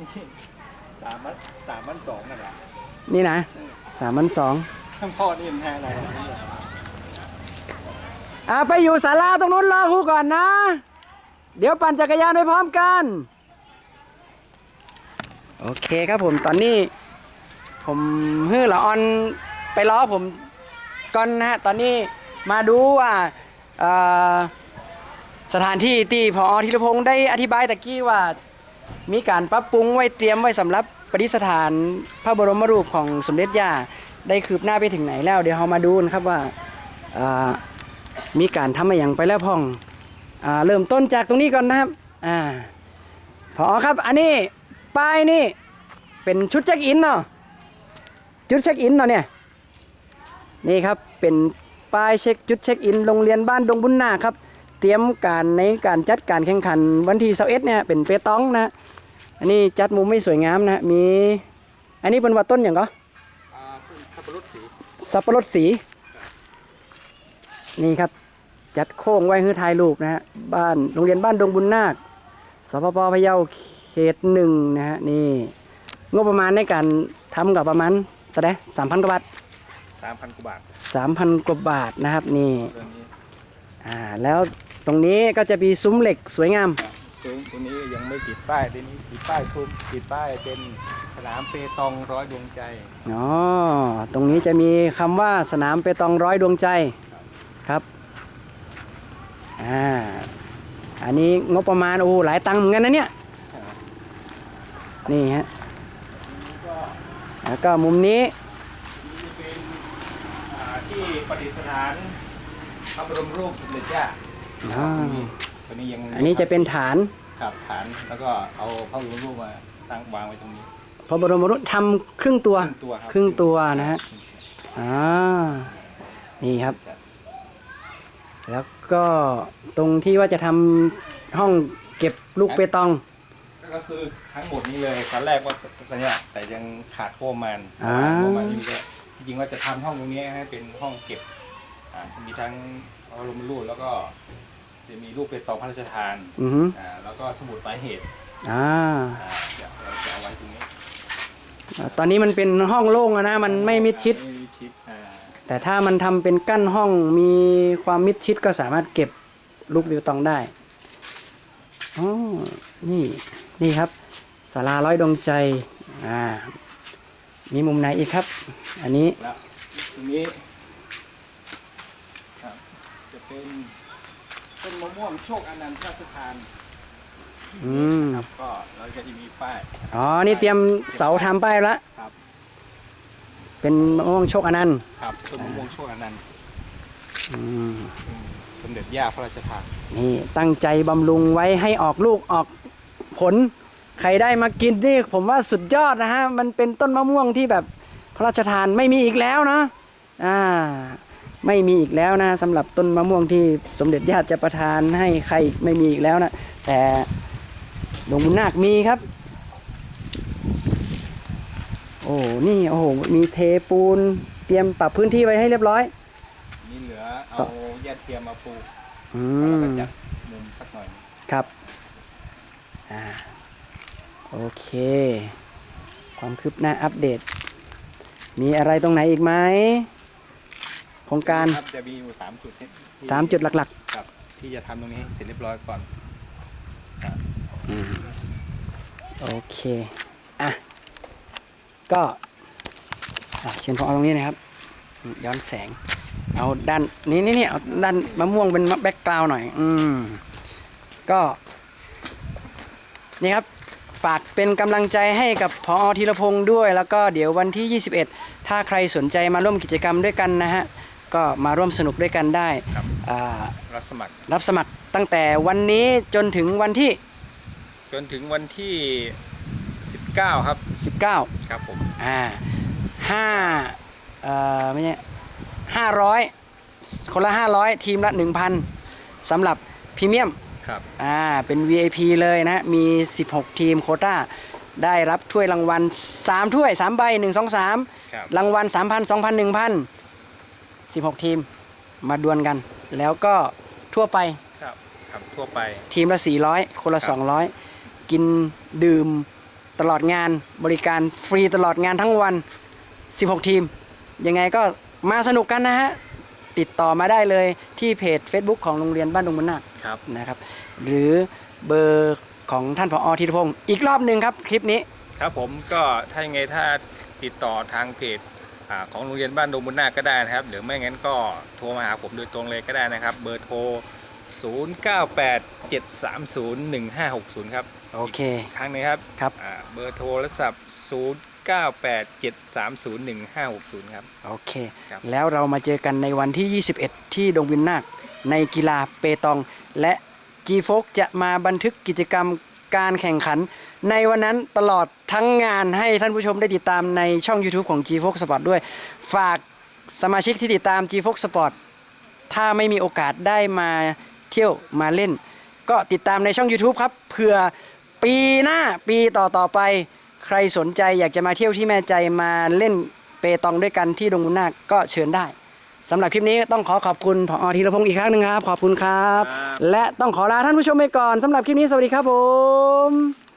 นี่สามพันสามพันสองนั่นแหละนี่นะสามพันสองช่างพ่อนี่มันแพ้อะไรวะอ่าไปอยู่ศาลาตรงนู้นรอครูก่อนนะ เดี๋ยวปั่นจักรยานไปพร้อมกัน โอเคครับผมตอนนี้ ผมฮื้อละออนไปล้อผมก่อนนะฮะตอนนี้มาดูว่าเอ่อสถานที่ที่พอธีรพงศ์ได้อธิบายตะกี้ว่า มีการปรับปรุงไว้เตรียมไว้สำหรับประดิษฐานพระบรมรูปของสมเด็จย่าได้คืบหน้าไปถึงไหนแล้ว เดี๋ยวเรามาดูนะครับว่ามีการทำอะไรอย่างไปแล้วพ่องอเริ่มต้นจากตรงนี้ก่อนนะครับอ่าพอครับอันนี้ป้ายนี่เป็นชุดเช็คอินเนาะจุดเช็คอินเนาะเนี่ยนี่ครับเป็นป้ายเช็คจุดเช็คอินโรงเรียนบ้านดงบุญนาครับ เตรียมการในการจัดการแข่งขันวันที่เสาร์เอ็ดเนี่ยเป็นเปตองนะ อันนี้จัดมุมไม่สวยงามนะมี อันนี้เป็นว่าต้นอย่างก็อ่าต้นสับปะรดสีสับปะรดสี นี่ครับ จัดโค้งไว้ให้ถ่ายรูปนะฮะบ้านโรงเรียนบ้านดงบุญนาคสปปพะเยาเขตหนึ่งนะฮะนี่งบประมาณในการทำกับประมาณเท่าไหร่สามพันกว่าบาทสามพันกว่าบาทสามพันกว่าบาทนะครับนี่เรื่องนี้อ่าแล้วตรงนี้ก็จะมีซุ้มเหล็กสวยงาม ตัวตัวนี้ยังไม่ติดป้ายตัวนี้ติดป้ายทุมติดป้ายเป็นสนามเปตองร้อยดวงใจอ๋อตรงนี้จะมีคำว่าสนามเปตองร้อยดวงใจครับอ่าอันนี้งบประมาณโอ้โหหลายตังค์เหมือนกันนะเนี่ยนี่ฮะแล้วก็มุมนี้นี่เป็นอ่าที่ประดิษฐานพระบรมรูปสมเด็จย่าอ่า ตัวนี้ยังอันนี้จะเป็นฐานครับฐานแล้วก็เอาพระบรมรูปมาตั้งวางไว้ตรงนี้พระบรมรูปทำครึ่งตัว ครึ่งตัวครับครึ่งตัวนะฮะอ่านี่ครับ แล้วก็ตรงที่ว่าจะทำห้องเก็บลูกเปตอง ก็คือทั้งหมดนี้เลยตอนแรกว่าตอนเนี้ยแต่ยังขาดโครงมันอ่า โครงมันนี่ก็จริงๆว่าจะทำห้องตรงนี้ให้เป็นห้องเก็บอ่าจะมีทั้งพระบรมรูปแล้วก็ จะมีรูปเป็นตองพระราชทานอือหืออ่าแล้วก็สมุดปลายเหตุอ่าอ่าเดี๋ยวเราจะเอาไว้ตรงนี้ตอนนี้มันเป็นห้องโล่งอะนะมันไม่มิดชิด ไม่มิดชิดอ่าแต่ถ้ามันทำเป็นกั้นห้องมีความมิดชิดก็สามารถเก็บลูกเปตองได้อ๋อนี่ นี่ครับศาลาร้อยดวงใจ อ่า มีมุมไหนอีกครับ อันนี้ แล้วตรงนี้ครับจะเป็น ต้นมะม่วงโชคอนันต์พระราชทานอืมครับก็เราจะมีป้ายอ๋อ นี่เตรียมเสาทำป้ายแล้วครับเป็นมะม่วงโชคอนันต์ครับต้นมะม่วงโชคอนันต์อืมสมเด็จย่าพระราชทานนี่ตั้งใจบำรุงไว้ให้ออกลูกออกผล ใครได้มากินนี่ผมว่าสุดยอดนะฮะ มันเป็นต้นมะม่วงที่แบบพระราชทานไม่มีอีกแล้วนะอ่า ไม่มีอีกแล้วนะสำหรับต้นมะม่วงที่สมเด็จย่าจะประทานให้ใครอีกไม่มีอีกแล้วนะ แต่หลวงบุญนาคมีครับ โอ้นี่โอ้โหมีเทปูนเตรียมปรับพื้นที่ไว้ให้เรียบร้อยนี่เหลือเอาหญ้าเทียมมาปลูกอืแล้วก็มจัดมุมสักหน่อย ครับอ่าโอเค ความคืบหน้าอัปเดต มีอะไรตรงไหนอีกไหม โครงการครับจะมีอยู่สามจุดที่สามจุดหลักครับที่จะทำตรงนี้ให้เสร็จเรียบร้อยก่อนๆอืมโอเค อะ ก็อะเชิญพอเอาตรงนี้นะครับอืมย้อนแสง เอาด้านนี้นี่นี่เอาด้านมะม่วงเป็นแบ็กกราวหน่อย อืม ก็ นี่ครับ ฝากเป็นกำลังใจให้กับพอธีรพงศ์ด้วย แล้วก็เดี๋ยววันที่ 21 ถ้าใครสนใจมาร่วมกิจกรรมด้วยกันนะฮะ ก็มาร่วมสนุกด้วยกันได้ครับ อ่ารับสมัครรับสมัครตั้งแต่วันนี้จนถึงวันที่ จนถึงวันที่ 19 ครับ19ครับผมอ่าห้าเอ่อไม่ใช่ห้าร้อยคนละห้าร้อยทีมละหนึ่งพันสำหรับพรีเมียม ครับอ่า เป็น VIP เลยนะ มี 16 ทีมโควต้า ได้รับถ้วยรางวัล 3 ถ้วย 3 ใบ 1 2 3ครับรางวัล 3,000 2,000 1,000 16 ทีมมาดวลกัน แล้วก็ทั่วไปครับครับทั่วไป ทีมละ 400 คนละครับ200 กินดื่มตลอดงานบริการฟรีตลอดงานทั้งวัน 16 ทีม ยังไงก็มาสนุกกันนะฮะ ติดต่อมาได้เลยที่เพจ Facebook ของโรงเรียนบ้านดงมุนนาคครับนะครับ หรือเบอร์ของท่านผอธีรพงศ์อีกรอบหนึ่งครับคลิปนี้ ครับผมก็ถ้ายังไงถ้าติดต่อทางเพจอ่า ของโรงเรียนบ้านดงบุญนาคก็ได้นะครับ หรือไม่งั้นก็โทรมาหาผมโดยตรงเลยก็ได้นะครับ เบอร์โทร 0987301560 ครับโอเคอีกครั้งหนึงครับครับ อ่าเบอร์โทรศัพท์ 0987301560 ครับ โอเค ครับ แล้วเรามาเจอกันในวันที่ 21 ที่ดงวินนาคในกีฬาเปตอง และ g f o ฟจะมาบันทึกกิจกรรม การแข่งขัน ในวันนั้นตลอดทั้งงานให้ท่านผู้ชมได้ติดตามในช่อง YouTube ของ g f o ฟ Sport ด้วย ฝากสมาชิกที่ติดตาม g f o ฟ Sport ถ้าไม่มีโอกาสได้มาเที่ยวมาเล่น ก็ติดตามในช่อง YouTube ครับเผื่อปีหน้าปีต่อต่อๆไป ใครสนใจอยากจะมาเที่ยวที่แม่ใจมาเล่นเปตองด้วยกันที่ดงมุนนาคก็เชิญได้ สำหรับคลิปนี้ต้องขอขอบคุณผอธีรพงศ์อีกครั้งหนึ่งครับ ขอบคุณครับครับและต้องขอลาท่านผู้ชมไปก่อนสำหรับคลิปนี้สวัสดีครับผม